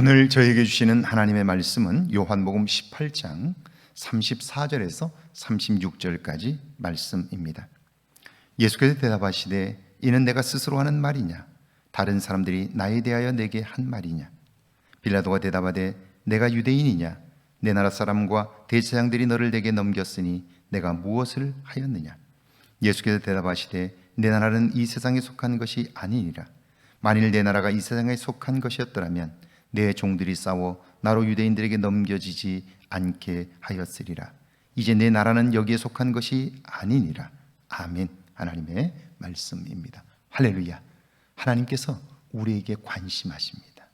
오늘 저에게 주시는 하나님의 말씀은 요한복음 18장 34절에서 36절까지 말씀입니다. 예수께서 대답하시되 이는 내가 스스로 하는 말이냐? 다른 사람들이 나에 대하여 내게 한 말이냐? 빌라도가 대답하되 내가 유대인이냐? 내 나라 사람과 대제사장들이 너를 내게 넘겼으니 내가 무엇을 하였느냐? 예수께서 대답하시되 내 나라는 이 세상에 속한 것이 아니니라. 만일 내 나라가 이 세상에 속한 것이었더라면 내 종들이 싸워 나로 유대인들에게 넘겨지지 않게 하였으리라. 이제 내 나라는 여기에 속한 것이 아니니라. 아멘. 하나님의 말씀입니다. 할렐루야. 하나님께서 우리에게 관심하십니다.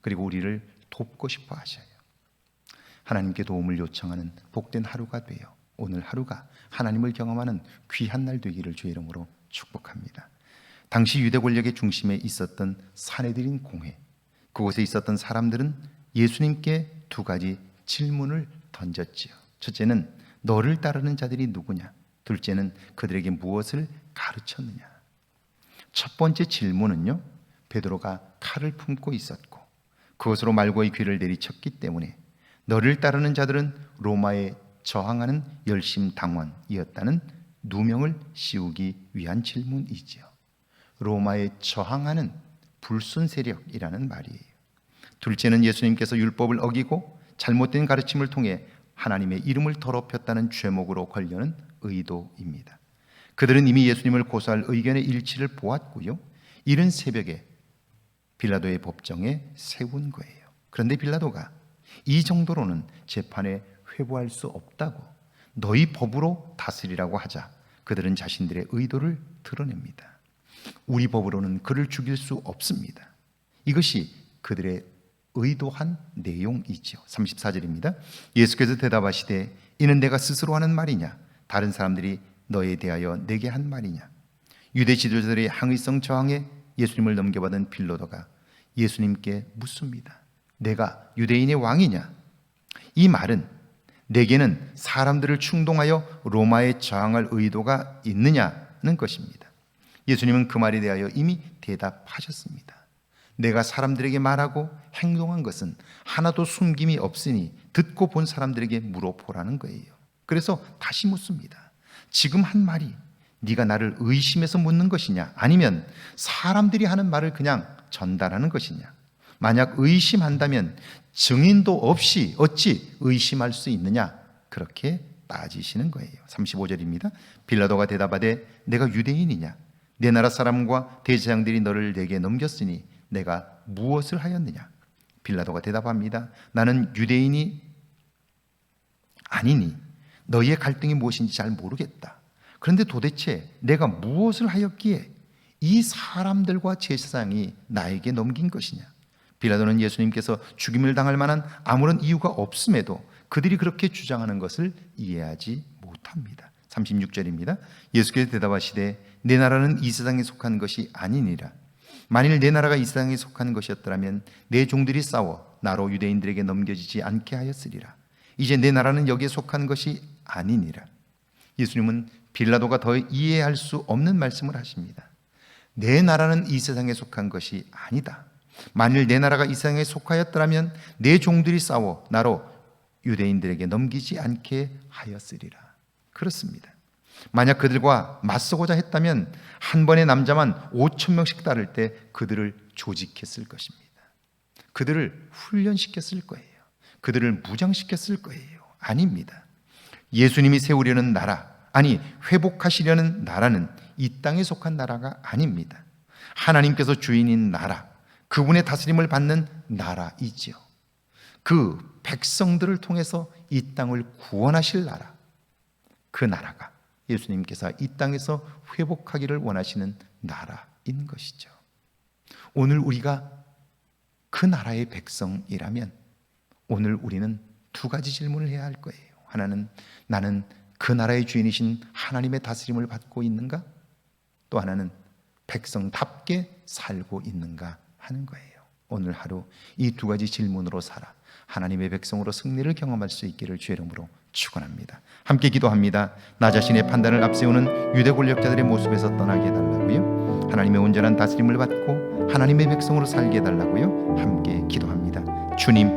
그리고 우리를 돕고 싶어 하셔요. 하나님께 도움을 요청하는 복된 하루가 되어 오늘 하루가 하나님을 경험하는 귀한 날 되기를 주의 이름으로 축복합니다. 당시 유대 권력의 중심에 있었던 사내들인 공회 그곳에 있었던 사람들은 예수님께 두 가지 질문을 던졌지요. 첫째는 너를 따르는 자들이 누구냐? 둘째는 그들에게 무엇을 가르쳤느냐? 첫 번째 질문은요. 베드로가 칼을 품고 있었고 그것으로 말고의 귀를 내리쳤기 때문에 너를 따르는 자들은 로마에 저항하는 열심 당원이었다는 누명을 씌우기 위한 질문이지요. 로마에 저항하는 불순 세력이라는 말이에요. 둘째는 예수님께서 율법을 어기고 잘못된 가르침을 통해 하나님의 이름을 더럽혔다는 죄목으로 걸려는 의도입니다. 그들은 이미 예수님을 고소할 의견의 일치를 보았고요. 이른 새벽에 빌라도의 법정에 세운 거예요. 그런데 빌라도가 이 정도로는 재판에 회부할 수 없다고 너희 법으로 다스리라고 하자 그들은 자신들의 의도를 드러냅니다. 우리 법으로는 그를 죽일 수 없습니다. 이것이 그들의 의도한 내용이죠. 34절입니다. 예수께서 대답하시되 이는 내가 스스로 하는 말이냐 다른 사람들이 너에 대하여 내게 한 말이냐 유대 지도자들의 항의성 저항에 예수님을 넘겨받은 빌로도가 예수님께 묻습니다. 내가 유대인의 왕이냐? 이 말은 내게는 사람들을 충동하여 로마에 저항할 의도가 있느냐는 것입니다. 예수님은 그 말에 대하여 이미 대답하셨습니다. 내가 사람들에게 말하고 행동한 것은 하나도 숨김이 없으니 듣고 본 사람들에게 물어보라는 거예요. 그래서 다시 묻습니다. 지금 한 말이 네가 나를 의심해서 묻는 것이냐 아니면 사람들이 하는 말을 그냥 전달하는 것이냐 만약 의심한다면 증인도 없이 어찌 의심할 수 있느냐 그렇게 따지시는 거예요 35절입니다 빌라도가 대답하되 내가 유대인이냐 내 나라 사람과 대제사장들이 너를 내게 넘겼으니 내가 무엇을 하였느냐 빌라도가 대답합니다 나는 유대인이 아니니 너희의 갈등이 무엇인지 잘 모르겠다 그런데 도대체 내가 무엇을 하였기에 이 사람들과 제사장이 나에게 넘긴 것이냐? 빌라도는 예수님께서 죽임을 당할 만한 아무런 이유가 없음에도 그들이 그렇게 주장하는 것을 이해하지 못합니다. 36절입니다. 예수께서 대답하시되 내 나라는 이 세상에 속한 것이 아니니라. 만일 내 나라가 이 세상에 속한 것이었더라면 내 종들이 싸워 나로 유대인들에게 넘겨지지 않게 하였으리라. 이제 내 나라는 여기에 속한 것이 아니니라. 예수님은 빌라도가 더 이해할 수 없는 말씀을 하십니다. 내 나라는 이 세상에 속한 것이 아니다. 만일 내 나라가 이 세상에 속하였더라면 내 종들이 싸워 나로 유대인들에게 넘기지 않게 하였으리라. 그렇습니다. 만약 그들과 맞서고자 했다면 한 번의 남자만 5천 명씩 따를 때 그들을 조직했을 것입니다. 그들을 훈련시켰을 거예요. 그들을 무장시켰을 거예요. 아닙니다. 예수님이 세우려는 나라, 아니 회복하시려는 나라는 이 땅에 속한 나라가 아닙니다. 하나님께서 주인인 나라, 그분의 다스림을 받는 나라이지요. 그 백성들을 통해서 이 땅을 구원하실 나라, 그 나라가 예수님께서 이 땅에서 회복하기를 원하시는 나라인 것이죠. 오늘 우리가 그 나라의 백성이라면 오늘 우리는 두 가지 질문을 해야 할 거예요. 하나는 나는 그 나라의 주인이신 하나님의 다스림을 받고 있는가? 또 하나는 백성답게 살고 있는가 하는 거예요. 오늘 하루 이 두 가지 질문으로 살아 하나님의 백성으로 승리를 경험할 수 있기를 주의 이름으로 축원합니다. 함께 기도합니다. 나 자신의 판단을 앞세우는 유대 권력자들의 모습에서 떠나게 해달라고요. 하나님의 온전한 다스림을 받고 하나님의 백성으로 살게 해달라고요. 함께 기도합니다. 주님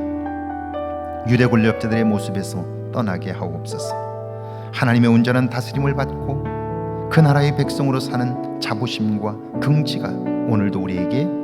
유대 권력자들의 모습에서 떠나게 하옵소서. 하나님의 온전한 다스림을 받고 그 나라의 백성으로 사는 자부심과 긍지가 오늘도 우리에게.